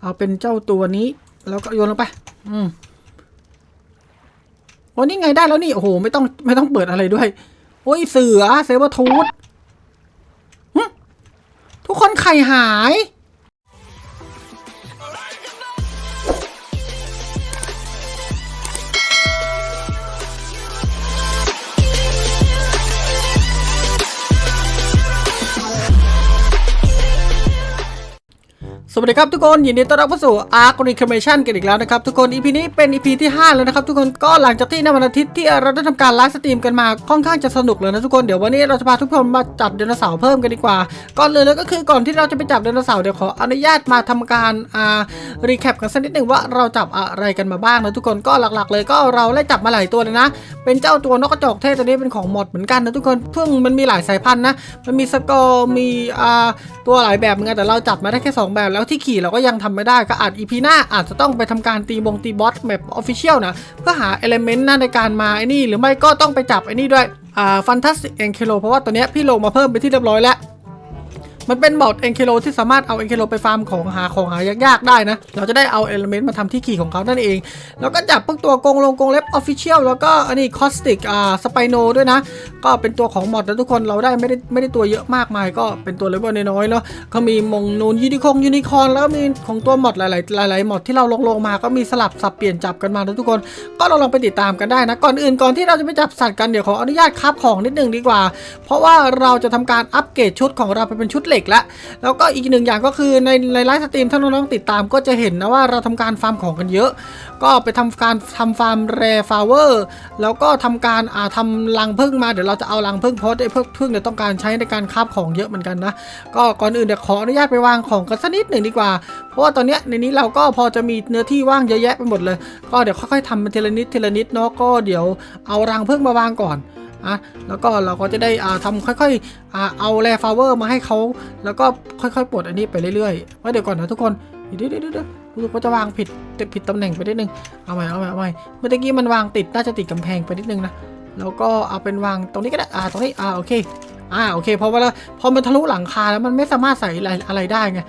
เอาเป็นเจ้าตัวนี้ แล้วก็โยนลงไป อืมโอ้นี่ไงได้แล้วนี่ โอ้โห ไม่ต้องไม่ต้องเปิดอะไรด้วย โอ้ยเสือเซเบอร์ทูธทุกคนไข่หาย สวัสดีครับทุกคนยินดีต้อนรับเข้าสู่ Arc Reclamation กันอีกแล้วนะครับทุกคน EP นี้เป็น EP ที่ 5 แล้วนะครับทุกคนก็หลังจากที่ในวันอาทิตย์ที่เราได้ทำการไลฟ์สตรีมกันมาค่อนข้างจะสนุกเลยนะทุกคนเดี๋ยววันนี้เราจะพาทุกคนมาจับไดโนเสาร์เพิ่มกันดีกว่า ก่อนเลยเลยก็คือก่อนที่เราจะไปจับไดโนเสาร์เดี๋ยวขออนุญาตมาทำการอ่ารีแคปกันสักนิดหนึ่งว่าเราจับอะไรกันมาบ้างนะทุกคนก็หลักๆ เลยก็เราได้จับมาหลายตัวเลยนะ เป็นเจ้าตัวนกกระจอกเทศตัวนี้เป็นของหมดเหมือนกันนะทุกคนเพิ่งมันมีหลายสายพันธุ์นะมันมีสกอร์มีอ่าตัวหลายแบบเหมือนกันแต่เราจับมาได้แค่ 2 แบบแล้วที่ขี่เราก็ยังทำไม่ได้ก็อาจอีพีหน้าอาจจะต้องไปทำการตีบงตีบอสแบบออฟฟิเชียลนะเพื่อหาเอลเมนต์นะในการมาไอ้นี่ หรือไม่ก็ต้องไปจับไอ้นี่ด้วยอ่าฟันทัสติกเอ็นเคโลเพราะว่าตัวเนี้ยพี่ลงมาเพิ่มไปที่เรียบร้อยแล้ว มันเป็นบอดเอ็นเคโลที่สามารถเอาเอ็นเคโลไปฟาร์มของหาของหายากๆได้นะ เราจะได้เอาเอลเมนต์มาทำที่ขี่ของเขานั่นเอง แล้วก็จับพวกตัวกงลงกงเล็บออฟฟิเชียลแล้วก็อันนี้คอสติกอ่าสไปโนด้วยนะ ก็เป็นตัวของมอดนะทุกคนเราได้ไม่ได้ไม่ได้ตัวเยอะมากมาย ก็เป็นตัวเลเวลน้อยๆเนาะก็มีมงนูนยูนิคงยูนิคอนแล้วมีของตัวมอดหลายๆหลายๆมอดที่เราลงลงมาก็มีสลับสับเปลี่ยนจับกันมานะทุกคน ก็เราลองไปติดตามกันได้นะ ก่อนอื่นก่อนที่เราจะไปจับสัตว์กันเดี๋ยวขออนุญาตคราบของนิดนึงดีกว่า เพราะว่าเราจะทำการอัปเกรดชุดของเราไปเป็นชุดเหล็กแล้วแล้วก็อีกหนึ่งอย่างก็คือในในไลฟ์สตรีมถ้าน้องๆติดตามก็จะเห็นนะว่าเราทำการฟาร์มของกันเยอะ ก็ไปทำการทำฟาร์มแรฟาวเวอร์แล้วก็ทำการอ่าทำรังพึ่งมาเดี๋ยวเราจะเอารังพึ่งเพราะไอ้พึ่งพึ่งเนี่ยต้องการใช้ในการคาบของเยอะเหมือนกันนะก็ก่อนอื่นเดี๋ยวขออนุญาตไปวางของกันสักนิดหนึ่งดีกว่า เพราะว่าตอนเนี้ยในนี้เราก็พอจะมีเนื้อที่ว่างเยอะแยะไปหมดเลย ก็เดี๋ยวค่อยๆทำเป็นทีละนิดทีละนิดเนาะก็เดี๋ยวเอารังพึ่งมาวางก่อน อะแล้วก็เราก็จะได้อ่าทำค่อยๆอ่าเอาแรฟาวเวอร์มาให้เขาแล้วก็ค่อยๆปลดอันนี้ไปเรื่อยๆว่าเดี๋ยวก่อนนะทุกคนเดี๋ยวเดี๋ยวเดี๋ยวเดี๋ยวรู้สึกว่าจะวางผิดแต่ผิดตำแหน่งไปนิดนึงเอาใหม่เอาใหม่เอาใหม่เมื่อกี้มันวางติดน่าจะติดกำแพงไปนิดนึงนะแล้วก็เอาเป็นวางตรงนี้ก็ได้อ่าตรงนี้อ่าโอเคอ่าโอเคพอเวลาพอมันทะลุหลังคาแล้วมันไม่สามารถใส่อะไรอะไรได้ไง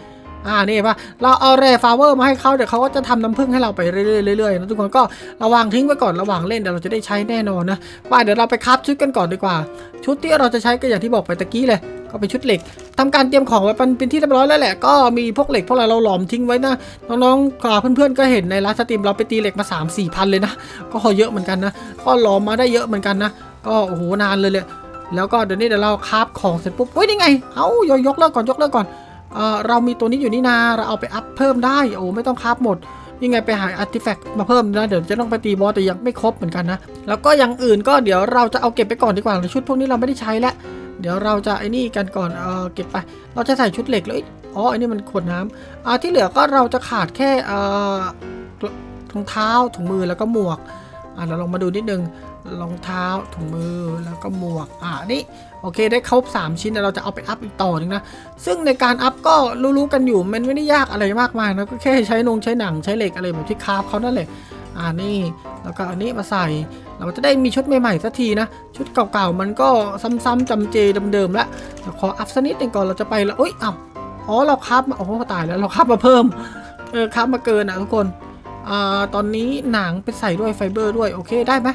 อ่านี่ปะเราเอาแร่ฟาเวอร์มาให้เขาเดี๋ยวเขาก็จะทำน้ำผึ้งให้เราไปเรื่อยๆเรื่อยนะทุกคนก็ระวังทิ้งไว้ก่อนระหว่างเล่นเดี๋ยวเราจะได้ใช้แน่นอนนะว่าเดี๋ยวเราไปคับชุดกันก่อนดีกว่า ชุดที่เราจะใช้ก็อย่างที่บอกไปตะกี้เลย ก็เป็นชุดเหล็กทำการเตรียมของไว้เป็นที่เรียบร้อยแล้วแหละก็มีพวกเหล็กพวกอะไรเราหลอมทิ้งไว้นะน้องๆอ่าเพื่อนๆก็เห็นในไลฟ์สตรีมเราไปตีเหล็กมา3 4พันเลยนะก็เยอะเหมือนกันนะก็หลอมมาได้เยอะเหมือนกันนะก็โอ้โหนานเลยเลยแล้วก็เดี๋ยวนี้เดี๋ยวเราคราฟของเสร็จปุ๊บเฮ้ยนี่ไง เอ้ายยกเลิกก่อนยกเลิกก่อน เออเรามีตัวนี้อยู่นี่นาเราเอาไปอัพเพิ่มได้โอ้ไม่ต้องคราฟหมดยังไงไปหาอาร์ติแฟกต์มาเพิ่มนะเดี๋ยวจะต้องไปตีบอสแต่ยังไม่ครบเหมือนกันนะแล้วก็อย่างอื่นก็เดี๋ยวเราจะเอาเก็บไปก่อนดีกว่าชุดพวกนี้เราไม่ได้ใช้แล้วเดี๋ยวเราจะไอ้นี่กันก่อนเออเก็บไป เราจะใส่ชุดเหล็กเลยอ๋อไอ้นี่มันขวดน้ำอ่าที่เหลือก็เราจะขาดแค่เออรองเท้าถุงมือแล้วก็หมวกอ่าเราลองมาดูนิดนึงรองเท้าถุงมือแล้วก็หมวกอ่านี่ โอเคได้ครบ3 ชิ้นเดี๋ยวเราจะเอาไปอัพอีกต่อนึงนะ ซึ่งในการอัพก็รู้ๆกันอยู่มันไม่ได้ยากอะไรมากมายนะก็แค่ใช้นงใช้หนังใช้เหล็กอะไรแบบที่คาฟเขานั่นแหละอ่านี่แล้วก็อันนี้มาใส่ เราจะได้มีชุดใหม่ๆสักทีนะ ชุดเก่าๆมันก็ซ้ำๆจำเจเดิมๆแล้วเดี๋ยวขออัพสักนิดหนึงก่อนเราจะไปแล้วอุ้ยอ้าวอ๋อเราคาฟมาโอ้ตายแล้วเราคาฟมาเพิ่มเออคาฟมาเกินอะทุกคนอ่าตอนนี้หนังไปใส่ด้วยไฟเบอร์ด้วยโอเคได้ไหม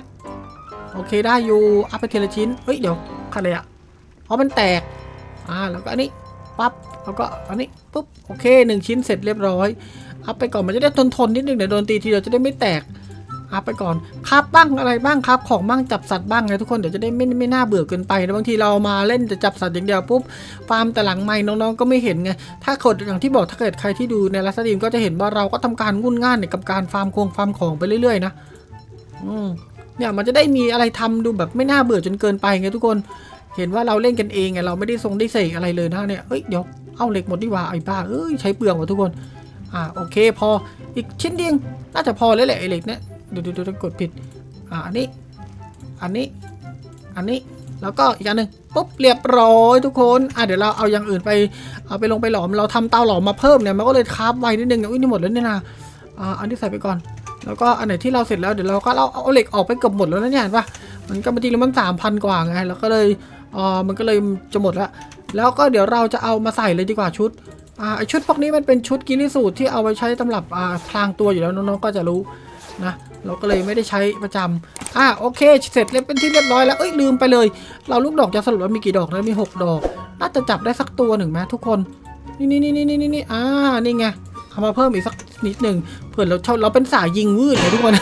โอเคได้อยู่อัพไปทีละชิ้นเฮ้ยเดี๋ยวขาดอะไรอะ อ๋อมันแตกอ่าแล้วก็อันนี้ปั๊บแล้วก็อันนี้ปุ๊บโอเคหนึ่งชิ้นเสร็จเรียบร้อยอัพไปก่อนมันจะได้ทนทนนิดนึงเดี๋ยวโดนตีทีเดียวจะได้ไม่แตกอัพไปก่อนครับบ้างอะไรบ้างครับ ของบ้างจับสัตว์บ้างไงทุกคนเดี๋ยวจะได้ไม่ไม่น่าเบื่อเกินไปนะบางทีเรามาเล่นจะจับสัตว์อย่างเดียวปุ๊บฟาร์มแต่หลังไม่น้องๆก็ไม่เห็นไงถ้าเกิดอย่างที่บอกถ้าเกิดใครที่ดูในลัสตรีมก็จะเห็นว่าเราก็ทำการงุ่นง่านกับการฟาร์มโครงฟาร์มของไปเรื่อยๆนะอืมเนี่ยมันจะได้มีอะไรทำดูแบบไม่น่าเบื่อจนเกินไปไงทุกคน เห็นว่าเราเล่นกันเองไงเราไม่ได้ทรงได้เสกอะไรเลยนะเนี่ยเอ้ยเดี๋ยวเอาเหล็กหมดดีกว่าไอ้บ้าเอ้ยใช้เปลืองว่ะทุกคน อ่าโอเคพออีกชิ้นเดียวน่าจะพอแล้วแหละไอ้เหล็กเนี่ยเดี๋ยวเดี๋ยวเดี๋ยวกดผิดอ่าอันนี้อันนี้อันนี้แล้วก็อีกอันหนึ่งปุ๊บเรียบร้อยทุกคนอะเดี๋ยวเราเอาอย่างอื่นไปเอาไปลงไปหลอมเราทำเตาหลอมมาเพิ่มเนี่ยมันก็เลยคาฟไวนิดนึงอุ้ยนี่หมดแล้วเนี่ยนะอ่าอันนี้ใส่ไปก่อน แล้วก็อันไหนที่เราเสร็จแล้วเดี๋ยวเราก็เอาเอาเหล็กออกไปเกือบหมดแล้วนะเนี่ยเห็นปะมันก็บางทีแล้วมันสามพันกว่าไงแล้วก็เลย อ๋อมันก็เลยจะหมดล้วแล้วก็เดี๋ยวเราจะเอามาใส่เลยดีกว่าชุดอ่าไอชุดพวกนี้มันเป็นชุดกิริสูตรที่เอาไว้ใช้สำหรับอ่าพลางตัวอยู่แล้วน้องๆก็จะรู้นะเราก็เลยไม่ได้ใช้ประจำอ่าโอเค เสร็จเรียบเป็นที่เรียบร้อยแล้วเอ้ยลืมไปเลย เราลูกดอกจะสรุปว่ามีกี่ดอกนะมี 6 ดอก น่าจะจับได้สักตัวหนึ่งไหมทุกคนนี่นี่นี่นี่นี่นี่อ่านี่ไงเอามาเพิ่มอีกสักนิดหนึ่งเผื่อเราชอบเราเป็นสายยิงวืดเลยทุกคน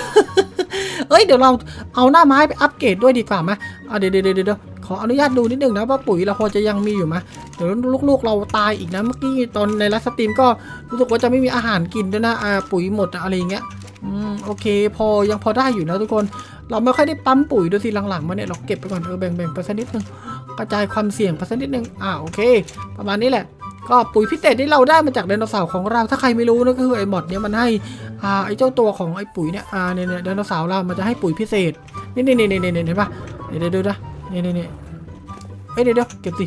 เอ้ยเดี๋ยวเราเอาหน้าไม้ไปอัปเกรดด้วยดีกว่าไหมอ่าเดี๋ยวเดี๋ยวเดี๋ยวขออนุญาตดูนิดนึงนะว่าปุ๋ยเราพอจะยังมีอยู่ไหมเดี๋ยวลูกๆเราตายอีกนะเมื่อกี้ตอนในไลฟ์สตรีมก็รู้สึกว่าจะไม่มีอาหารกินด้วยนะอ่าปุ๋ยหมดอะอะไรอย่างเงี้ยอืมโอเค พอยังพอได้อยู่นะทุกคน เราไม่ค่อยได้ปั๊มปุ๋ยดูสิหลังๆมาเนี่ยเราเก็บไปก่อนเออแบ่งๆไปสักนิดนึงกระจายความเสี่ยงไปสักนิดนึงอ่าโอเค ประมาณนี้แหละ ก็ปุ๋ยพิเศษที่เราได้มาจากไดโนเสาร์ของเรา ถ้าใครไม่รู้นะก็คือไอ้หมดเนี่ยมันให้อ่าไอ้เจ้าตัวของไอ้ปุ๋ยเนี่ยอ่าเนี่ยเนี่ยไดโนเสาร์เรา มันจะให้ปุ๋ยพิเศษ นี่นี่นี่นี่นี่เห็นปะเดี๋ยวเดี๋ยวนะนี่นี่นี่เฮ้ยเดี๋ยวเดี๋ยวเก็บสิ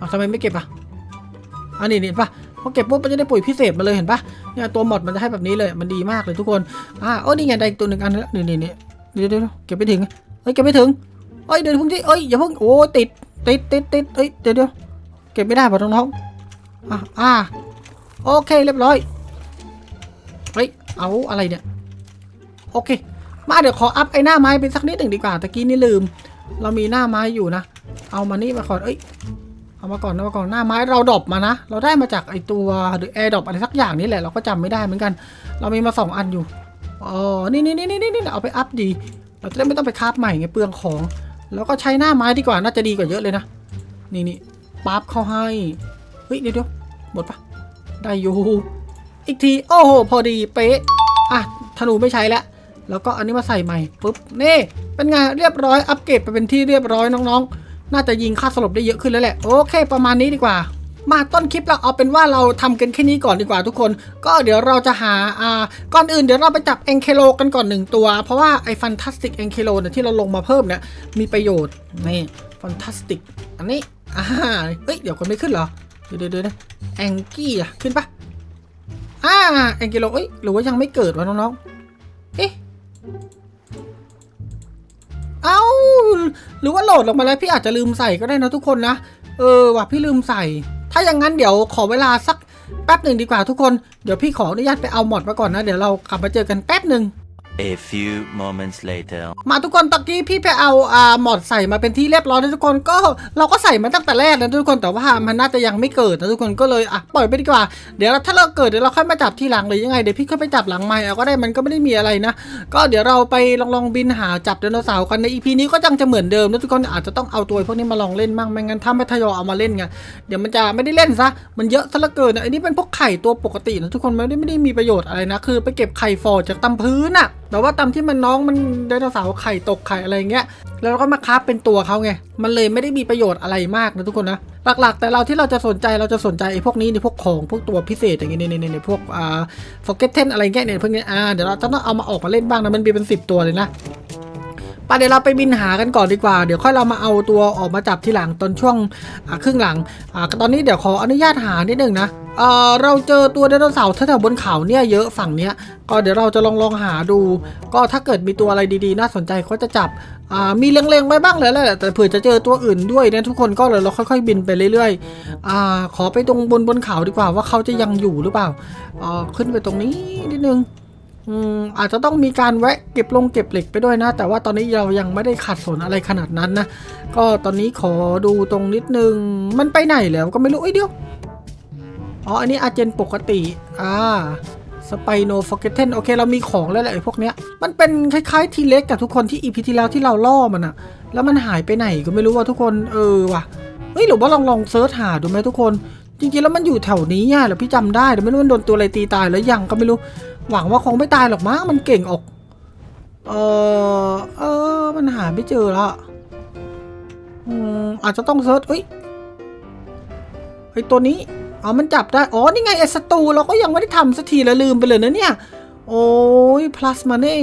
อ้าทำไมไม่เก็บอะอันนี้เห็นปะพอเก็บปุ๊บมันจะได้ปุ๋ยพิเศษมาเลยเห็นปะเนี่ยตัวหมดมันจะให้แบบนี้เลยมันดีมากเลยทุกคนอ่าโอ้นี่ไงได้ตัวหนึ่งอันแล้วนี่นี่นี่เดี๋ยวเดี๋ยวเดี๋ยวเก็บไปถึงเฮ้ยเก็บไปถึงเฮ้ยเดี๋ยวพิ่งที่เอ้ยอย่าพิ่งโอ้ติดติดติดติดเฮ้ยเดี๋ยวเดี๋ยว เก็บไม่ได้ป่ะน้องๆอะอ่าโอเคเรียบร้อยเฮ้ยเอาอะไรเนี่ยโอเค มาเดี๋ยวขออัพไอ้หน้าไม้เป็นสักนิดหนึ่งดีกว่าตะกี้นี่ลืม เรามีหน้าไม้อยู่นะ เอามานี่มาก่อนเอ้ยเอามาก่อนเอามาก่อนหน้าไม้เราดรอปมานะ เราได้มาจากไอตัวหรือแอร์ดรอปอะไรสักอย่างนี่แหละเราก็จำไม่ได้เหมือนกัน เรามีมาสองอันอยู่อ๋อนี่นี่นี่นี่นี่เอาไปอัพดี เราจะได้ไม่ต้องไปคาฟใหม่ไงเปลืองของ แล้วก็ใช้หน้าไม้ดีกว่าน่าจะดีกว่าเยอะเลยนะนี่นี่ ปั๊บเข้าให้ เฮ้ย เดี๋ยวเดี๋ยวหมดปะได้อยู่อีกที โอ้โห พอดีเป๊ะ อะธนูไม่ใช้แล้วแล้วก็อันนี้มาใส่ใหม่ปุ๊บนี่เป็นไงเรียบร้อยอัปเกรดไปเป็นที่เรียบร้อยน้องๆ น่าจะยิงค่าสลบได้เยอะขึ้นแล้วแหละโอเค ประมาณนี้ดีกว่า มาต้นคลิปเราเอาเป็นว่าเราทำกันแค่นี้ก่อนดีกว่าทุกคน ก็เดี๋ยวเราจะหาอ่าก่อนอื่นเดี๋ยวเราไปจับเอ็นเคโลกันก่อนหนึ่งตัว เพราะว่าไอ้ฟันทัสติกเอ็นเคโลเนี่ยที่เราลงมาเพิ่มเนี่ยมีประโยชน์นี่ฟันทัสติกอันนี้ อ่าเฮ้ย เดี๋ยวคนไม่ขึ้นเหรอ เดี๋ยวเดี๋ยวเดี๋ยวนะแองกี้อะขึ้นปะอ่าแองกิโลเอ้ย หรือว่ายังไม่เกิดวะน้องๆ เอ๊ะ เอ้า หรือว่าโหลดลงมาแล้วพี่อาจจะลืมใส่ก็ได้นะทุกคนนะ เออว่ะพี่ลืมใส่ ถ้าอย่างนั้นเดี๋ยวขอเวลาสักแป๊บหนึ่งดีกว่าทุกคน เดี๋ยวพี่ขออนุญาตไปเอาหมดมาก่อนนะ เดี๋ยวเรากลับมาเจอกันแป๊บหนึ่ง A few moments later. มาทุกคนตะกี้พี่ไปเอาอ่าหมอดใส่มาเป็นที่เรียบร้อยแล้วทุกคนก็เราก็ใส่มาตั้งแต่แรกแล้วทุกคนแต่ว่ามันน่าจะยังไม่เกิดนะทุกคนก็เลยอะปล่อยไปดีกว่า เดี๋ยวถ้าเราเกิดเดี๋ยวเราค่อยมาจับที่หลังหรือยังไงเดี๋ยวพี่ค่อยไปจับหลังไม้เอาก็ได้มันก็ไม่ได้มีอะไรนะ ก็เดี๋ยวเราไปลองลองบินหาจับไดโนเสาร์กันในอีพีนี้ก็ยังจะเหมือนเดิมนะทุกคนอาจจะต้องเอาตัวพวกนี้มาลองเล่นมั่งไม่งั้นถ้าไม่ทยอยเอามาเล่นไงเดี๋ยวมันจะไม่ได้เล่นซะมันเยอะซะเหลือเกินนะอันนี้เป็นพวกไข่ตัวปกตินะทุกคนไม่ได้ไม่ได้มีประโยชน์อะไรนะคือ ไปเก็บไข่ฟอจากตาพื้นอะแต่ว่าตามที่มันน้องมันไดโนเสาร์ไข่ตกไข่อะไรเงี้ย แล้วเราก็มาคราเป็นตัวเขาไง มันเลยไม่ได้มีประโยชน์อะไรมากนะทุกคนนะ หลักๆ แต่เราที่เราจะสนใจเราจะสนใจไอ้พวกนี้ในพวกของพวกตัวพิเศษอย่างเงี้ยในในในพวกอ่าฟอกเก็ตเทนอะไรเงี้ยเนี่ยพวกเนี้ยอ่าเดี๋ยวเราจะต้องเอามาออกมาเล่นบ้างนะมันมีเป็นสิบตัวเลยนะ ปเดี๋ยวเราไปบินหากันก่อนดีกว่า เดี๋ยวค่อยเรามาเอาตัวออกมาจับทีหลังตอนช่วงครึ่งหลังอตอนนี้เดี๋ยวขออนุญาตหานิดนึงนะเเราเจอตัวไดโนเสาร์แถวบนเขาเนี่ยเยอะฝั่งเนี้ย ก็เดี๋ยวเราจะลองลองหาดู ก็ถ้าเกิดมีตัวอะไรดีๆ น่าสนใจก็จะจับ มีเล็งๆไว้บ้างเลยแหละแต่เผื่อจะเจอตัวอื่นด้วยนะทุกคนก็เลยเราค่อยๆ บินไปเรื่อยๆอขอไปตรงบนบนเขาดีกว่าว่าเขาจะยังอยู่หรือเปล่าอ่าขึ้นไปตรงนี้นิดนึง อืมอาจจะต้องมีการแวะเก็บลงเก็บเหล็กไปด้วยนะ แต่ว่าตอนนี้เรายังไม่ได้ขัดสนอะไรขนาดนั้นนะ ก็ตอนนี้ขอดูตรงนิดนึง มันไปไหนแล้วก็ไม่รู้เอ้ยเดี๋ยว อ๋อ อันนี้อาเจนปกติ อ่าสไปโนฟอร์เกเทนโอเค เรามีของแล้วแหละไอ้พวกเนี้ย มันเป็นคล้ายๆทีเล็กกับทุกคนที่อีพีที่แล้วที่เราล่อมันอะแล้วมันหายไปไหนก็ไม่รู้ว่าทุกคนเออว่ะเฮ้ยหรือว่าลองลองเซิร์ชหาดูไหมทุกคน จริงๆแล้วมันอยู่แถวนี้อะแล้วพี่จำได้แต่ไม่รู้มันโดนตัวอะไรตีตายแล้วยังก็ไม่รู้ หวังว่าคงไม่ตายหรอกมั้งมันเก่งออก เออเออมันหาไม่เจอละอืมอาจจะต้องเซิร์ชเอ้ยไอตัวนี้อ๋อมันจับได้ อ๋อ นี่ไงไอสตูเราก็ยังไม่ได้ทำสักทีแล้วลืมไปเลยนะเนี่ย โอ้ย plus money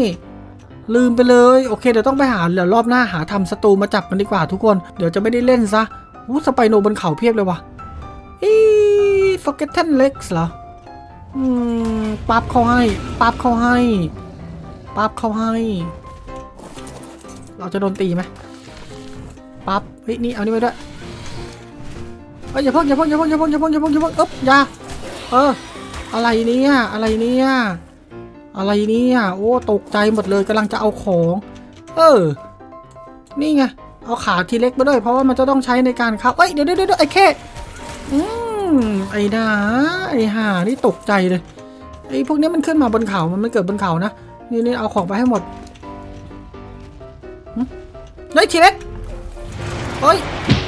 ลืมไปเลย โอเค เดี๋ยวต้องไปหาเดี๋ยวรอบหน้าหาทำสตูมาจับมันดีกว่าทุกคน เดี๋ยวจะไม่ได้เล่นซะอู้สไปโนบนเขาเพียบเลยว่ะ อี forgotten legs เหรออืมปั๊บเขาให้ปั๊บเขาให้ปั๊บเขาให้ เราจะโดนตีไหมปั๊บเฮ้ยนี่เอานี่ไปด้วยเอ้ยอย่าพิ่งอย่าพิ่งอย่าพิ่งอย่าพิ่งอย่าพิ่งอย่าพิ่งอย่าพิ่งอึ๊บอย่าเอออะไรเนี่ยอะไรเนี่ยอะไรเนี่ยโอ้ตกใจหมดเลยกำลังจะเอาของ เออ นี่ไงเอาขาทีเล็กมาด้วยเพราะว่ามันจะต้องใช้ในการครับเอ้ยเดี๋ยวเดี๋ยวเดี๋ยวไอ้แค่ อืมไอ้ดาไอ้ห่านี่ตกใจเลยไอ้พวกนี้มันขึ้นมาบนเขามันไม่เกิดบนเขานะนี่นี่เอาของไปให้หมดเฮ้ยทีเล็กเฮ้ย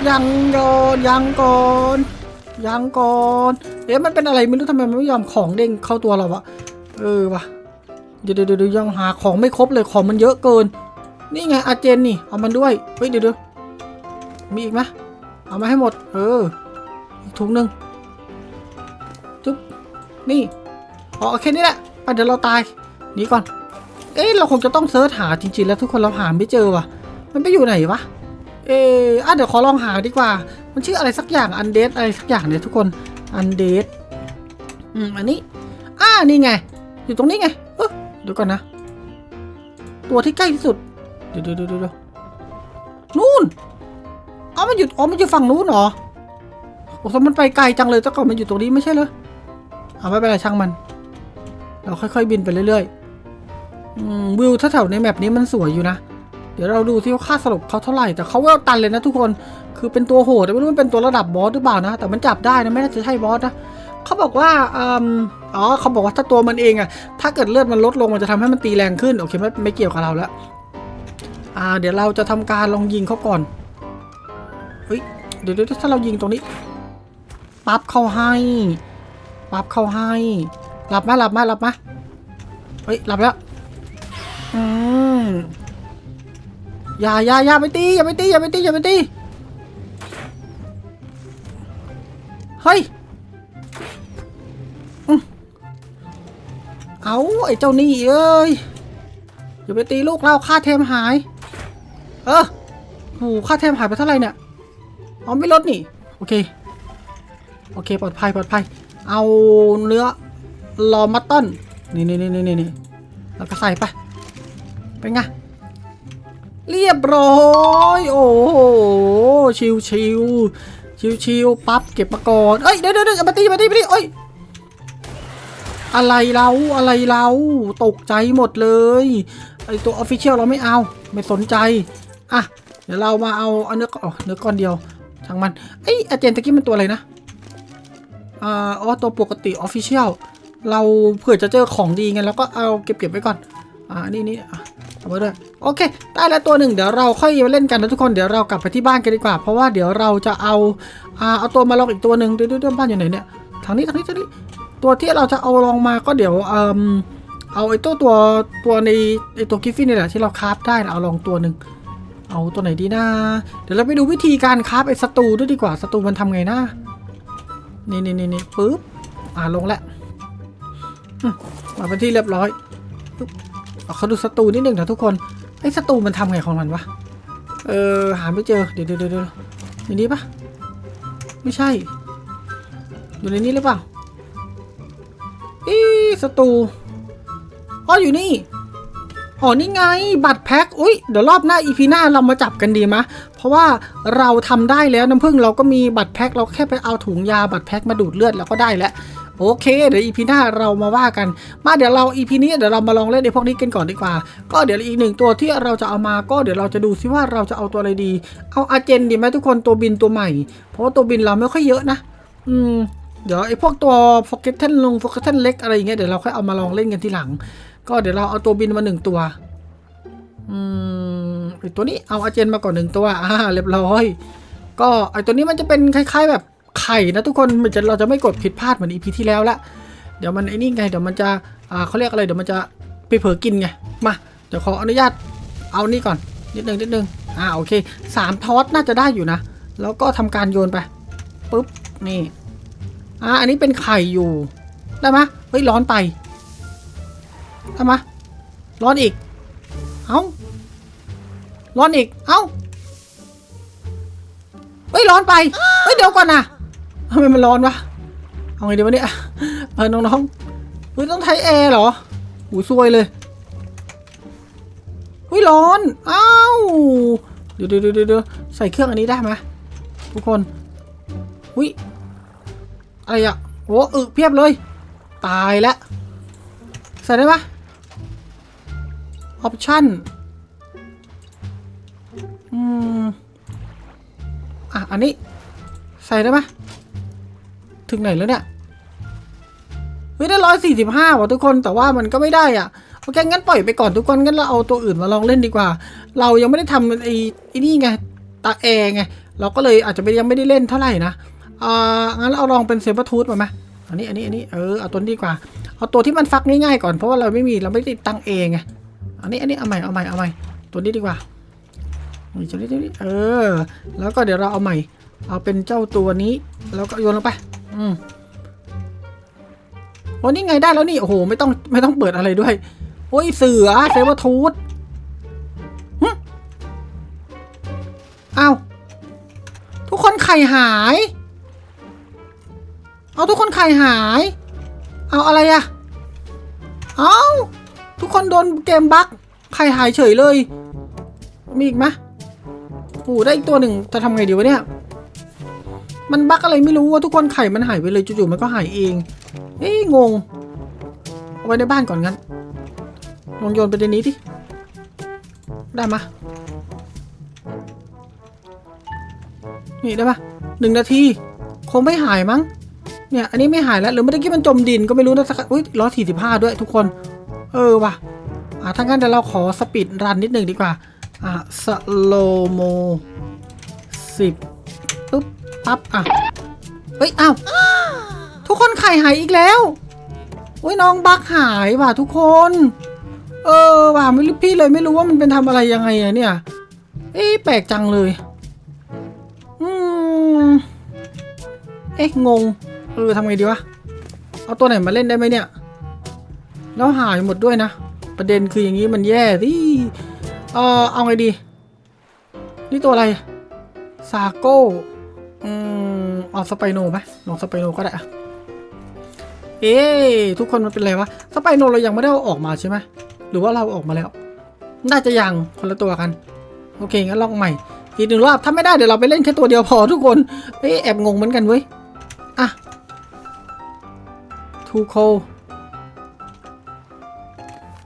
ยังก่อนยังก่อนยังก่อนเอ๊ะมันเป็นอะไรไม่รู้ทำไมมันไม่ยอมของเด้งเข้าตัวเราวะเออวะเดี๋ยวเดี๋ยวเดี๋ยวยังหาของไม่ครบเลยของมันเยอะเกิน นี่ไงอาเจนนี่เอามันด้วยเฮ้ยเดี๋ยวเดี๋ยวมีอีกไหมเอามาให้หมด เออ ถุงหนึ่งจุ๊บนี่อ๋อโอเคนี่แหละไปเดี๋ยวเราตายหนีก่อน เอ๊ะเราคงจะต้องเสิร์ชหาจริงๆ แล้วทุกคนเราหาไม่เจอว่ะ มันไปอยู่ไหนวะเอออะเดี๋ยวขอลองหาดีกว่า มันชื่ออะไรสักอย่างอันเดสอะไรสักอย่างเนี่ยทุกคนอันเดสอืมอันนี้อ่านี่ไง อยู่ตรงนี้ไงเออเดี๋ยวก่อนนะ ตัวที่ใกล้ที่สุดเดี๋ยวเดี๋ยวเดี๋ยวเดี๋ยวนู่นเอามันอยู่อ๋อมันอยู่ฝั่งนู้นเหรอ โอ้แต่มันไปไกลจังเลยแต่ก่อนมันอยู่ตรงนี้ไม่ใช่เหรอเอาไม่เป็นไรช่างมัน เราค่อยๆบินไปเรื่อยๆอวิวถ้าแถวในแมปนี้มันสวยอยู่นะ เดี๋ยวเราดูที่ว่าค่าสลบเขาเท่าไหร่ แต่เขาเวลตันเลยนะทุกคน คือเป็นตัวโหดแต่ไม่รู้มันเป็นตัวระดับบอสหรือเปล่านะ แต่มันจับได้นะไม่น่าจะใช่บอสนะเขาบอกว่าอ๋อเขาบอกว่าถ้าตัวมันเองอะถ้าเกิดเลือดมันลดลงมันจะทำให้มันตีแรงขึ้น โอเคไม่ไม่เกี่ยวกับเราแล้วอ่า เดี๋ยวเราจะทำการลองยิงเขาก่อน เฮ้ย เดี๋ยวถ้าเรายิงตรงนี้ ปั๊บเข้าให้ปั๊บเข้าให้หลับมาหลับมาหลับมาเฮ้ยหลับแล้วอืมอย่าอย่าอย่าไปตีอย่าไปตีอย่าไปตีอย่าไปตีเฮ้ยเอาไอ้เจ้านี่เอ้ยอย่าไปตีลูกเราค่าเทมหาย เออโหค่าเทมหายไปเท่าไหร่เนี่ยอ๋อไม่ลดนี่ โอเค โอเคปลอดภัยปลอดภัย เอาเนื้อลอมัตตันนี่นี่นี่นี่นี่แล้วก็ใส่ไปเป็นไงเรียบร้อยโอ้โหชิวชิวชิวชิวปั๊บเก็บมาก่อนเอ้ยเดี๋ยวเดี๋ยวเดี๋ยวมาตีมาตีมาตีเอ้ยอะไรเราอะไรเราตกใจหมดเลยไอตัวออฟฟิเชียลเราไม่เอาไม่สนใจอะเดี๋ยวเรามาเอาเนื้อเนื้อก้อนเดียวช่างมันไอยอาเจนตะกี้มันตัวอะไรนะ อ่าอ๋อตัวปกติออฟฟิเชียลเราเผื่อจะเจอของดีไงเราก็เอาเก็บเก็บไว้ก่อน อ่า นี่นี่เอาไว้ด้วยโอเค ได้แล้วตัวหนึ่งเดี๋ยวเราค่อยมาเล่นกันนะทุกคน เดี๋ยวเรากลับไปที่บ้านกันดีกว่า เพราะว่าเดี๋ยวเราจะเอา อ่า เอาตัวมาลองอีกตัวหนึ่งเดี๋ยวเดี๋ยวบ้านอยู่ไหนเนี่ย ทางนี้ทางนี้ทางนี้ ตัวที่เราจะเอาลองมาก็เดี๋ยวเอมเอาไอ้ตัวตัวตัวในไอ้ตัวกิฟฟี่นี่แหละที่เราคราฟได้นะเอาลองตัวหนึ่งเอาตัวไหนดีนะ เดี๋ยวเราไปดูวิธีการคราฟไอ้สตูด้วยดีกว่า สตูมันทำไงนะ นี่นี่นี่นี่ปึ๊บอ่าลงแล้วมาเป็นที่เรียบร้อยเอาเขาดูสตูนิดหนึ่งนะทุกคนไอ้สตูมันทำไงของมันวะเออหาไม่เจอเดี๋ยวเดี๋ยวเดี๋ยวเดี๋ยวในนี้ปะไม่ใช่อยู่ในนี้หรือเปล่าอีสตูอ๋ออยู่นี่ อ๋อนี่ไงบัตรแพ็คอุ้ยเดี๋ยวรอบหน้าอีพีหน้าเรามาจับกันดีมะ เพราะว่าเราทำได้แล้วน้ำผึ้งเราก็มีบัตรแพ็คเราแค่ไปเอาถุงยาบัตรแพ็คมาดูดเลือดเราก็ได้แล้วโอเค เดี๋ยวอีพีหน้าเรามาว่ากัน มาเดี๋ยวเราอีพีนี้เดี๋ยวเรามาลองเล่นในพวกนี้กันก่อนดีกว่า ก็เดี๋ยวอีกหนึ่งตัวที่เราจะเอามาก็เดี๋ยวเราจะดูซิว่าเราจะเอาตัวอะไรดี เอาอาเจนดีไหมทุกคนตัวบินตัวใหม่ เพราะว่าตัวบินเราไม่ค่อยเยอะนะ อืม เดี๋ยวไอ้พวกตัว Forgotten ลง Forgotten เล็กอะไรอย่างเงี้ยเดี๋ยวเราค่อยเอามาลองเล่นกันทีหลัง ก็เดี๋ยวเราเอาตัวบินมาหนึ่งตัว อืมไอตัวนี้เอาอาเจนมาก่อนหนึ่งตัว อ่า เรียบร้อย ก็ไอตัวนี้มันจะเป็นคล้ายๆ แบบไข่นะทุกคนมันจะเราจะไม่กดผิดพลาดเหมือนอีพีที่แล้วละเดี๋ยวมันไอ้นี่ไง เดี๋ยวมันจะ อ่าเขาเรียกอะไร เดี๋ยวมันจะไปเผลอกินไง มา เดี๋ยวขออนุญาต เอานี่ก่อน นิดนึงนิดนึง อ่า โอเคสามทอสน่าจะได้อยู่นะ แล้วก็ทำการโยนไป ปุ๊บ นี่ อ่า อันนี้เป็นไข่อยู่ ได้ไหมเฮ้ย ร้อนไป ได้ไมร้อนอีก เอ้า ร้อนอีก เอ้า เฮ้ยร้อนไป เฮ้ยเดี๋ยวก่อนนะทำไมมันร้อนวะ เอาไงดีวะเนี่ยเออน้องๆเฮ้ยต้องใช้แอร์เหรอหูซวยเลยเฮ้ยร้อนเอ้าเดี๋ยวเดี๋ยวเดี๋ยวเดี๋ยวใส่เครื่องอันนี้ได้ไหมทุกคนเอุ้ยอะไรอะโอ้อึเพียบเลย ตายแล้วใส่ได้ปะ ออปชั่นอืมอะ อันนี้ ใส่ได้ปะถึงไหนแล้วเนี่ยเฮ้ยได้ร้อยสี่สิบห้าว่ะทุกคนแต่ว่ามันก็ไม่ได้อะโอเคงั้นปล่อยไปก่อนทุกคนงั้นเราเอาตัวอื่นมาลองเล่นดีกว่า เรายังไม่ได้ทำไอ้ไอ้นี่ไงตาแอร์ไงเราก็เลยอาจจะไม่ยังไม่ได้เล่นเท่าไหร่นะอ่างั้นเอาลองเป็นเซเบอร์ทูธมาไหมอันนี้อันนี้อันนี้เออเอาตัวนี้ดีกว่า เอาตัวที่มันฟักง่ายๆก่อนเพราะว่าเราไม่มีเราไม่ติดตั้งเองไง อันนี้อันนี้เอาใหม่เอาใหม่เอาใหม่ตัวนี้ดีกว่านี่ตัวนี้ตัวนี้เออ แล้วก็เดี๋ยวเราเอาใหม่ เอาเป็นเจ้าตัวนี้ แล้วก็โยนลงไป อืมโอ้นี่ไงได้แล้วนี่โอ้โหไม่ต้องไม่ต้องเปิดอะไรด้วยโอ้ยเสือเซเบอร์ทูธหึอ้าวทุกคนไข่หาย เอาทุกคนไข่หาย เอาอะไรอะเอา ทุกคนโดนเกมบั๊กไข่หายเฉยเลย มีอีกไหมโอ้ได้อีกตัวหนึ่งจะทำไงดีวะเนี่ย มันบั๊กอะไรไม่รู้ว่าทุกคนไข่มันหายไปเลยจู่ๆมันก็หายเอง เอ้ยงง เอาไว้ในบ้านก่อนงั้นลองโยนไปในนี้ดิ ได้มะนี่ได้ปะหนึ่งนาที คงไม่หายมั้ง เนี่ย อันนี้ไม่หายแล้ว หรือเมื่อกี้มันจมดินก็ไม่รู้นะสักอุ้ยร้อยสี่สิบห้าด้วยทุกคน เออว่ะอ่าถ้างั้นเดี๋ยวเราขอสปีดรันนิดหนึ่งดีกว่า อ่าสโลโมสิบปุ๊บปั๊บอะเฮ้ยอ้าวทุกคนไข่หายอีกแล้วโอ้ยน้องบักหายว่ะทุกคน เออว่ะไม่รู้พี่เลยไม่รู้ว่ามันเป็นทำอะไรยังไงอะเนี่ย เอ๊ะแปลกจังเลยอืมเอ๊ะงงเออทำไงดีวะ เอาตัวไหนมาเล่นได้ไหมเนี่ย แล้วหายหมดด้วยนะ ประเด็นคืออย่างนี้มันแย่ที่เออเอาไงดี นี่ตัวอะไรซาโก้อืมเอาสไปโนไหมลองสไปโนก็ได้อะเอ๊ทุกคนมันเป็นอะไรวะสไปโนเรายังไม่ได้เอาออกมาใช่ไหมหรือว่าเราออกมาแล้ว น่าจะยังคนละตัวกัน โอเคงั้นลองใหม่อีกหนึ่งรอบถ้าไม่ได้เดี๋ยวเราไปเล่นแค่ตัวเดียวพอทุกคนเอ๊ะแอบงงเหมือนกันเว้ยอะทูโค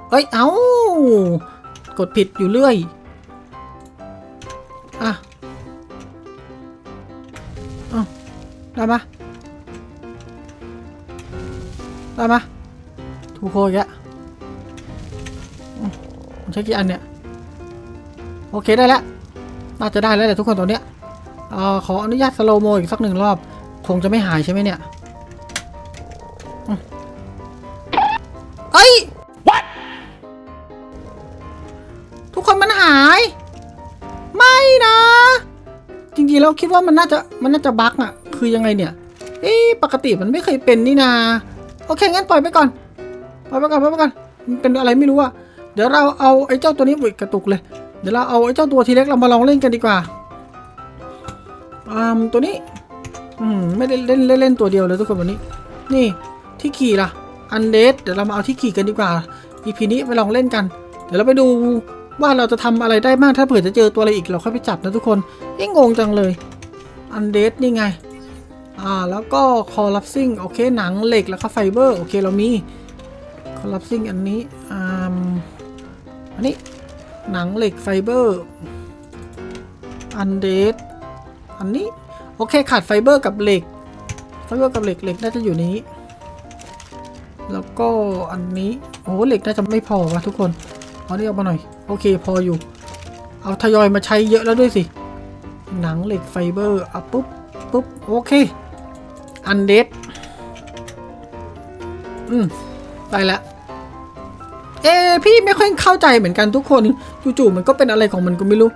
เอ้ย เอากดผิดอยู่เรื่อย อะได้ปะได้ปะทูโคอีกแล้วอืมผมใช้กี่อันเนี่ย โอเคได้แล้ว น่าจะได้แล้วแหละทุกคนตอนเนี้ยอ่อขออนุญาตสโลโมอีกสักหนึ่งรอบ คงจะไม่หายใช่ไหมเนี่ย ริงๆแล้วคิดว่ามันน่าจะมันน่าจะบั๊กอะคือยังไงเนี่ย เอ๊ะปกติมันไม่เคยเป็นนี่นาโอเคงั้นปล่อยไปก่อนปล่อยไปก่อนปล่อยไปก่อนมันเป็นอะไรไม่รู้อะเดี๋ยวเราเอาไอ้เจ้าตัวนี้อุ๊ยกระตุกเลย เดี๋ยวเราเอาไอ้เจ้าตัวทีเล็กเรามาลองเล่นกันดีกว่าอ่าตัวนี้ อืมไม่ได้เล่นเล่นเล่นตัวเดียวเลยทุกคนวันนี้ นี่ที่ขี่ล่ะอันเดสเดี๋ยวเรามาเอาที่ขี่กันดีกว่า EP นี้ไปลองเล่นกัน เดี๋ยวเราไปดู ว่าเราจะทำอะไรได้บ้างถ้าเผื่อจะเจอตัวอะไรอีกเราค่อยไปจับนะทุกคนเอ๊ะงงจังเลยอันเดสนี่ไง อ่าแล้วก็คอลับซิ่งโอเคหนังเหล็กแล้วก็ไฟเบอร์โอเคเรามีคอลับซิ่งอันนี้อ่าอันนี้หนังเหล็กไฟเบอร์อันเดสอันนี้โอเคขาดไฟเบอร์กับเหล็กไฟเบอร์กับเหล็กเหล็กน่าจะอยู่นี้ แล้วก็อันนี้โอ้เหล็กน่าจะไม่พอวะทุกคนเอานี่เอามาหน่อย โอเคพออยู่ เอาทยอยมาใช้เยอะแล้วด้วยสิ หนังเหล็กไฟเบอร์อะปุ๊บปุ๊บโอเค อันเดดอืมได้ล้วเอะพี่ไม่ค่อยเข้าใจเหมือนกันทุกคนจู่ๆมันก็เป็นอะไรของมันก็ไม่รู้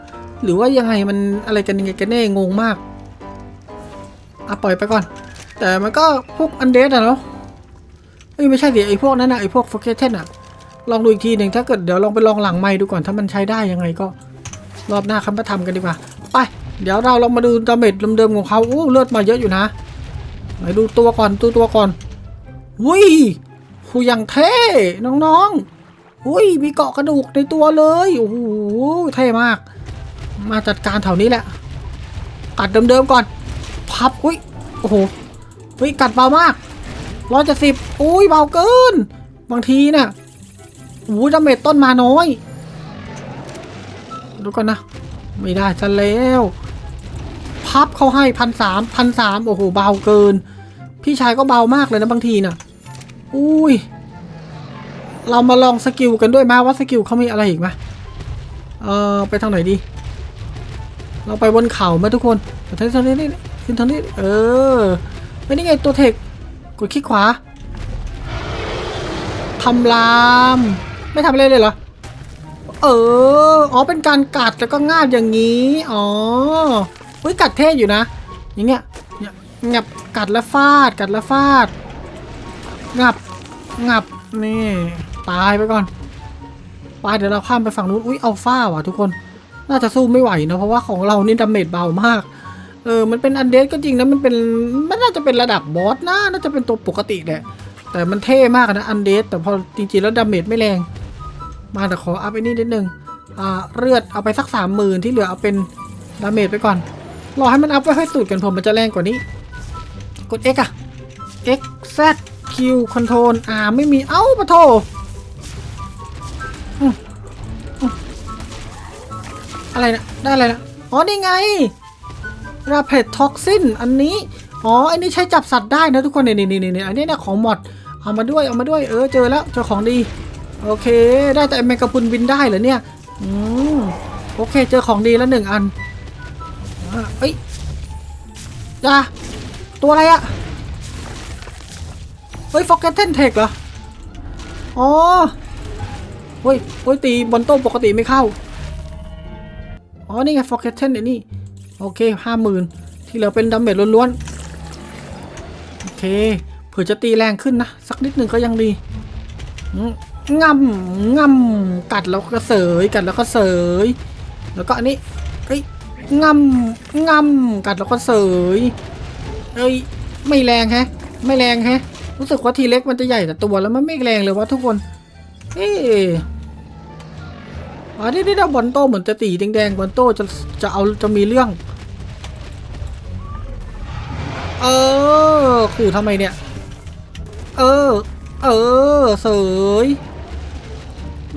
หรือว่ายังไงมันอะไรกันยังไงกันแน่งงมากอะปล่อยไปก่อน แต่มันก็พวกอันเดดอะเนาะเอ้ยไม่ใช่สิไอพวกนั้นอะไอพวกฟอร์เกเทนอะ ลองดูอีกทีหนึ่งถ้าเกิดเดี๋ยวลองไปลองหลังไม้ดูก่อนถ้ามันใช้ได้ยังไงก็ รอบหน้าคำมาทำกันดีกว่า ไป เดี๋ยวเราลองมาดูดาเมจเดิมๆของเขาโอ้เลือดมาเยอะอยู่นะไหนดูตัวก่อนดูตัวก่อนวุ้ยหูยังเท่น้องๆอุ้ยมีเกาะกระดูกในตัวเลยโอ้โหเท่มาก มาจัดการแถวนี้แหละตัดเดิมๆก่อนพับอุ้ยโอ้โหเฮ้ยกัดเบามากร้อยเจ็ดสิบอุ้ยเบาเกิน บางทีน่ะ อ้ดาเมจต้นมาน้อย ดูก่อนนะ ไม่ได้ซะแล้ว พับเขาให้พันสามพันสามโอ้โหเบาเกิน พี่ชายก็เบามากเลยนะบางทีน่ะ อุ้ย เรามาลองสกิลกันด้วยมาว่าสกิลเขามีอะไรอีกไหมเออไปทางไหนดี เราไปบนเขาไหมทุกคนไปทางนี้นี่ขึ้นทางนี้ เออ ไม่นี่ไงตัวเทคกดคลิกขวาทำลาม ไม่ทำอะไรเลยเหรอ เออ อ๋อ เป็นการกัดแล้วก็งาบอย่างนี้ อ๋อเฮ้ยกัดเท่อยู่นะ อย่างเงี้ยเงียงับกัดแล้วฟาด กัดแล้วฟาด งับ งับ นี่ ตายไปก่อน ไปเดี๋ยวเราข้ามไปฝั่งนู้น อุ้ยเอาฟาว่ะทุกคน น่าจะสู้ไม่ไหวนะ เพราะว่าของเรานี่ดาเมจเบามาก เออ มันเป็นอันเดสก็จริงนะ มันเป็น มันน่าจะเป็นระดับบอสนะ น่าจะเป็นตัวปกติแหละ แต่มันเท่มากนะ อันเดส แต่พอจริงๆแล้วดาเมจไม่แรง มาแต่ขออัพไอ้นี่นิดนึงอ่าเลือดเอาไปสักสามหมื่นที่เหลือเอาเป็นดาเมจไปก่อน รอให้มันอัพไว้ให้สุดกันผมมันจะแรงกว่านี้ กด X อะ X Z Q Control R ไม่มีเอ้าปะโทอืมอืมอะไรนะได้อะไรนะอ๋อนี่ไงราเพดท็อกซินอันนี้ อ๋ออันนี้ใช้จับสัตว์ได้นะทุกคนนี่นี่นี่นี่อันนี้นี่ยของหมดเอามาด้วยเอามาด้วยเออเจอแล้วเจอของดี โอเค ได้แต่แมงกะพุนบินได้เหรอเนี่ย อืม โอเค เจอของดีแล้วหนึ่งอันอะเอ้ยจ้าตัวอะไรอะเฮ้ยฟอกเกตเทนเทคเหรอ อ๋อเฮ้ยเฮ้ย ตีบอลโต้ปกติไม่เข้า อ๋อ นี่ไงฟอกเกตเทนไอ้นี่ โอเคห้าหมื่นที่เหลือเป็นดาเมจล้วนๆ โอเค เผื่อจะตีแรงขึ้นนะ สักนิดหนึ่งก็ยังดี อืม งำงำกัดแล้วก็เสยกัดแล้วก็เสย แล้วก็อันนี้เอ้ยงำงำกัดแล้วก็เสยเอ้ยไม่แรงแฮะ ไม่แรงแฮะ รู้สึกว่าทีเล็กมันจะใหญ่แต่ตัวแล้วมันไม่แรงเลยวะทุกคนเอ๊ะอ๋อนี่นี่บอลโตเหมือนจะตีแดงๆบอลโตจะจะเอาจะมีเรื่อง เออขู่ทำไมเนี่ย เออ เออ เสย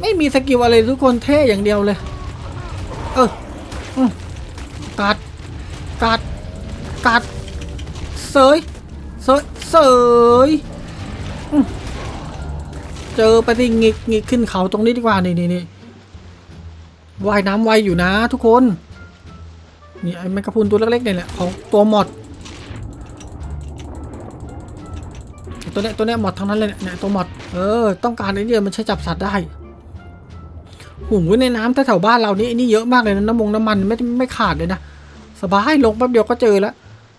ไม่มีสกิลอะไรทุกคนเท่อย่างเดียวเลย เออกัดกัดกัด เสย เสย เสย เจอไปที่งิกงิกขึ้นเขาตรงนี้ดีกว่า นี่นี่นี่ว่ายน้ำไวอยู่นะทุกคน นี่ไอ้แมงกะพรุนตัวเล็กๆเนี่ยแหละของตัวหมดตัวเนี้ยตัวเนี้ยหมดทั้งนั้นเลยเนี่ยเนี่ยตัวหมดเออ ต้องการไอ้เนี่ยมันใช้จับสัตว์ได้ หูในน้ำแถวบ้านเรานี่นี่เยอะมากเลยนะน้ำมงน้ำมันไม่ไม่ขาดเลยนะสบายลงแป๊บเดียวก็เจอแล้ว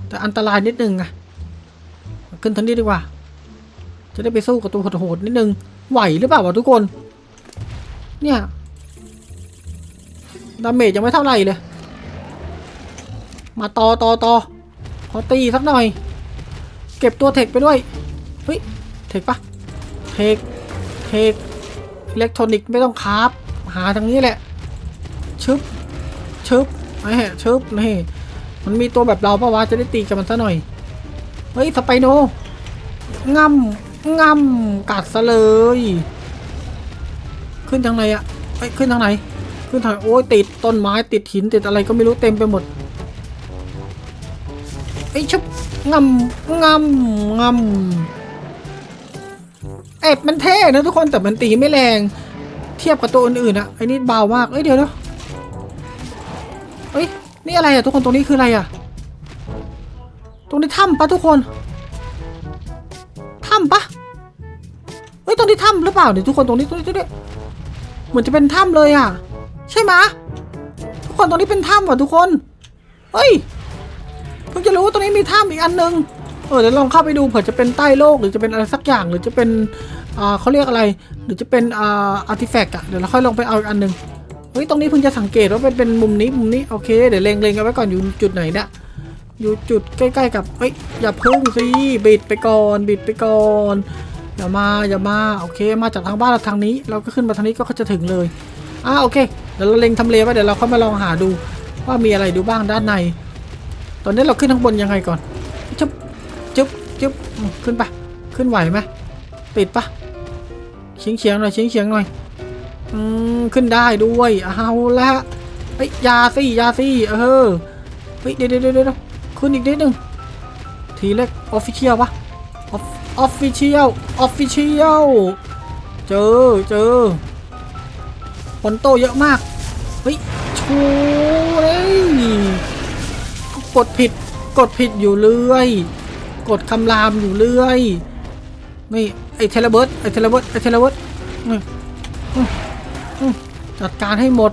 แต่อันตรายนิดนึงไงขึ้นทันทีดีกว่า จะได้ไปสู้กับตัวโหดๆนิดนึงไหวหรือเปล่าวะทุกคน เนี่ยดาเมจยังไม่เท่าไหร่เลย มาต่อต่อต่อขอตีสักหน่อย เก็บตัวเทคไปด้วยเฮ้ยเทคปะเทคเทคอิเล็กทรอนิกส์ไม่ต้องคราฟ หาทางนี้แหละ ชึบ ชึบไอ้แหะชึบนี่มันมีตัวแบบเราปะวะ จะได้ตีกับมันซะหน่อย เฮ้ย สไปโนงำง่ำกัดซะเลย ขึ้นทางไหนอะเอ้ยขึ้นทางไหน ขึ้นทางโอ้ยติดต้นไม้ติดหินติดอะไรก็ไม่รู้เต็มไปหมดไอ้ชุบงำงำงำเอ็ดมันเท่นะทุกคนแต่มันตีไม่แรง เทียบกับตัวอื่นๆอะไอ้นี่เบามากเอ้ยเดี๋ยวนะเอ้ยนี่อะไรอะทุกคนตรงนี้คืออะไรอะตรงนี้ถ้ำปะทุกคนถ้ำปะเฮ้ยตรงนี้ถ้ำหรือเปล่าเดี๋ยวทุกคนตรงนี้ตรงนี้ตรงนี้เหมือนจะเป็นถ้ำเลยอะใช่ไหมทุกคนตรงนี้เป็นถ้ำว่ะทุกคนเฮ้ยเพิ่งจะรู้ว่าตรงนี้มีถ้ำอีกอันนึงเออเดี๋ยวลองเข้าไปดูเผื่อจะเป็นใต้โลกหรือจะเป็นอะไรสักอย่างหรือจะเป็น อ่าเขาเรียกอะไรหรือจะเป็นอ่าอาร์ติแฟกต์อะเดี๋ยวเราค่อยลงไปเอาอีกอันนึงเฮ้ยตรงนี้เพิ่งจะสังเกตว่าเป็นเป็นมุมนี้มุมนี้โอเคเดี๋ยวเล็งเล็งเอาไว้ก่อนอยู่จุดไหนเนี่ยอยู่จุดใกล้ๆกับเอ้ยอย่าพึ่งสิบิดไปก่อนบิดไปก่อนอย่ามาอย่ามาโอเคมาจากทางบ้านเราทางนี้ เราก็ขึ้นมาทางนี้ก็จะถึงเลยอ่าโอเคเดี๋ยวเราเล็งทำเลไว้เดี๋ยวเราค่อยมาลองหาดูว่ามีอะไรดูบ้างด้านใน ตอนนี้เราขึ้นข้างบนยังไงก่อนชึบอืมขึ้นปะขึ้นไหวไหมติดปะ เฉียงเฉียงๆหน่อยเฉียงเฉียงๆหน่อยอืมขึ้นได้ด้วยเอาละเฮ้ยยาสิยาสิเออเฮ้ยเดี๋ยวเดี๋ยวเดี๋ยวเดี๋ยวขึ้นอีกนิดนึงทีเล็กออฟฟิเชียลปะออฟฟิเชียลออฟฟิเชียลเจอเจอผลโตเยอะมากเฮ้ยชูเลยกดผิดกดผิดอยู่เรื่อย กดคำรามอยู่เรื่อยนี่ ไอ้เทเลเบิร์ดไอ้เทเลเบิร์ดไอ้เทเลเบิร์ดจัดการให้หมด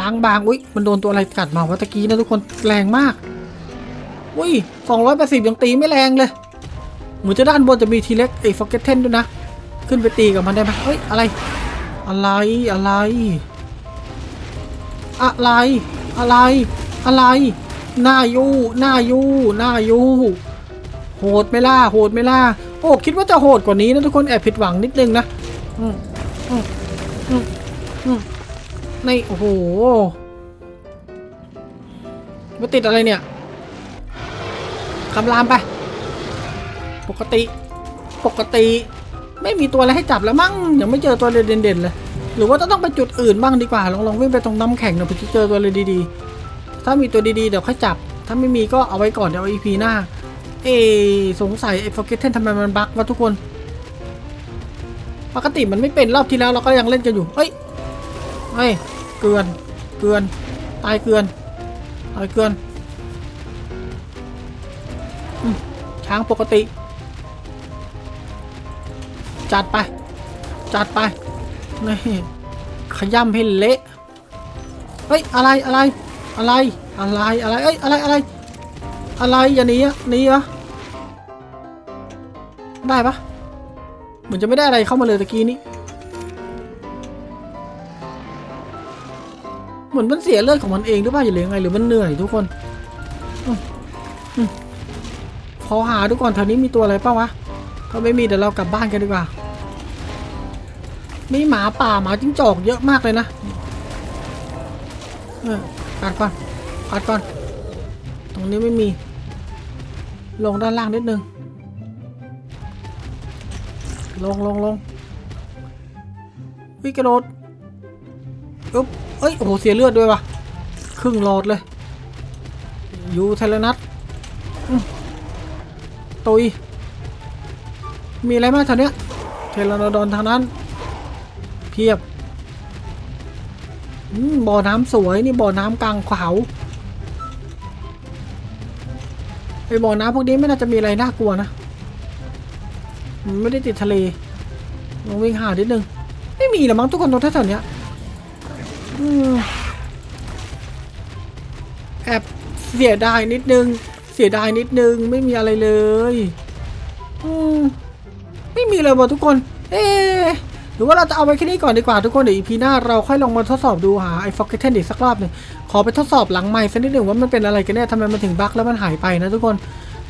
ล้างบางอุ้ยมันโดนตัวอะไรกัดมาวะตะกี้นะทุกคนแรงมากอุ้ย280ยังตีไม่แรงเลยเหมือนจะด้านบนจะมีทีเล็กไอ้ฟอกเก็ตเทนด้วยนะ ขึ้นไปตีกับมันได้ไหมเฮ้ยอะไร อะไรอะไร อะไร อะไร อะไรหน้ายูหน้ายูหน้ายูโหดไม่ล่าโหดไม่ล่า โอ้คิดว่าจะโหดกว่านี้นะทุกคนแอบผิดหวังนิดนึงนะในโอ้โหมาติดอะไรเนี่ยคำรามไป ปกติ ปกติ ไม่มีตัวอะไรให้จับแล้วมั้งยังไม่เจอตัวเลยเด่นๆเลย หรือว่าจะต้องไปจุดอื่นบ้างดีกว่าลองลองวิ่งไปตรงน้ำแข็งหน่อยเพื่อจะเจอตัวเลยดีๆ ถ้ามีตัวดีๆเดี๋ยวค่อยจับ ถ้าไม่มีก็เอาไว้ก่อนเดี๋ยวเอา EP หน้า เอสงสัยไอ้ Forgotten ทำไมมันบั๊กวะทุกคน ปกติมันไม่เป็นรอบที่แล้วเราก็ยังเล่นกันอยู่ เฮ้ย เฮ้ย เกือน เกือน ตายเกือน ตายเกือนอช้างปกติ จัดไป จัดไป นี่ ขย้ำให้เละ เฮ้ย อะไร อะไร อะไร อะไร อะไร เอ้ย อะไร อะไร อะไรอย่าหนีอะหนีเหรอได้ปะเหมือนจะไม่ได้อะไรเข้ามาเลยตะกี้นี้เหมือนมันเสียเลือดของมันเองหรือเปล่าอย่าเลยงไงหรือมันเหนื่อยทุกคนอืมอืมขอหาดูก่อนแถวนี้มีตัวอะไรเปล่าวะถ้าไม่มีเดี๋ยวเรากลับบ้านกันดีกว่ามีหมาป่าหมาจิ้งจอกเยอะมากเลยนะเออกัดก่อนกัดก่อน ตรงนี้ไม่มี ลงด้านล่างนิดนึง ลงลงลงวิกระโดดอึ๊บเอ้ย โอ้โห เสียเลือดด้วยวะครึ่งหลอดเลย อยู่เทเลนัทตุย มีอะไรบ้างแถวเนี้ย เทเลนดอนทางนั้น เพียบอมบ่อน้ำสวย นี่บ่อน้ำกลางเขา ไอบ่อน้ำพวกนี้ไม่น่าจะมีอะไรน่ากลัวนะมันไม่ได้ติดทะเลลองวิ่งหานิดนึง ไม่มีหรอมั้งทุกคนตรงแถวๆเนี้ยแอบเสียดายนิดนึง เสียดายนิดนึง ไม่มีอะไรเลย อืมไม่มีเลยว่ะทุกคน เอ๊ รือว่าเราจะเอาไว้แค่นี้ก่อนดีกว่าทุกคนเดี๋ยวอีพีหน้าเราค่อยลองมาทดสอบดูหาไอ้ฟอกเกตเทนอีกสักรอบหนึ่งขอไปทดสอบหลังใหม่สักนิดหนึ่งว่ามันเป็นอะไรกันแน่ทำไมมันถึงบั๊กแล้วมันหายไปนะทุกคน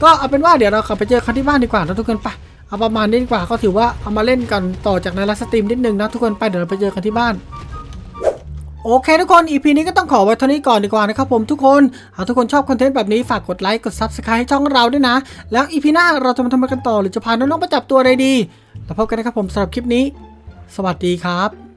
ก็เอาเป็นว่าเดี๋ยวเรากลับไปเจอกันที่บ้านดีกว่านะทุกคนไปเอาประมาณนี้ดีกว่าก็ถือว่าเอามาเล่นกันต่อจากในไลฟ์สตรีมนิดนึงนะทุกคนไปเดี๋ยวเราไปเจอกันที่บ้านโอเคทุกคน EP นี้ก็ต้องขอไว้เท่านี้ก่อนดีกว่านะครับผมทุกคนหากทุกคนชอบคอนเทนต์แบบนี้ฝากกดไลค์กด Subscribe ให้ช่องเราด้วยนะ แล้ว EP หน้าเราจะมาทำกันต่อหรือจะพาน้องๆไปจับตัวอะไรดี แล้วพบกันนะครับผมสำหรับคลิปนี้ สวัสดีครับ